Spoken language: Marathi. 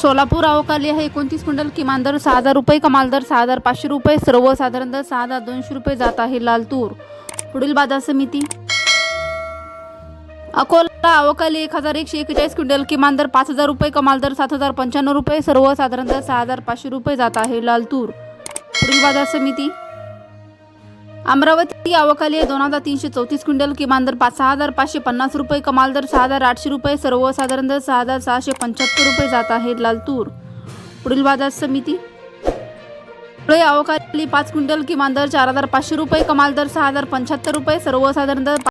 सोलापूर अवकाली आहे. एकोणतीस क्विंटल किमान दर सहा हजार रुपये कमाल दर सहा हजार पाचशे रुपये सर्वसाधारण दर सहा हजार दोनशे रुपये जात आहे लाल तूर पुढील बाजार समिती. अकोला अवकाली एक हजार एकशे एकेचाळीस क्विंटल किमान दर पाच हजार रुपये कमाल दर सात हजार पंच्याण्णव रुपये सर्वसाधारण दर सहा हजार पाचशे रुपये जात आहे लाल तूर पुढील बाजार समिती. अमरावती अवकाली दोन हजार तीनशे चौतीस क्विंटल किमान दर पाच सहा हजार पाचशे पन्नास रुपये कमाल दर सहा हजार आठशे रुपये सर्वसाधारण दर सहा हजार सहाशे पंच्याहत्तर रुपये जात आहे लाल तूर पुढील बाजार समिती. धुळे अवकाली पाच क्विंटल किमान दर चार हजार पाचशे रुपये कमाल दर सहा हजार पंच्याहत्तर रुपये सर्वसाधारण दर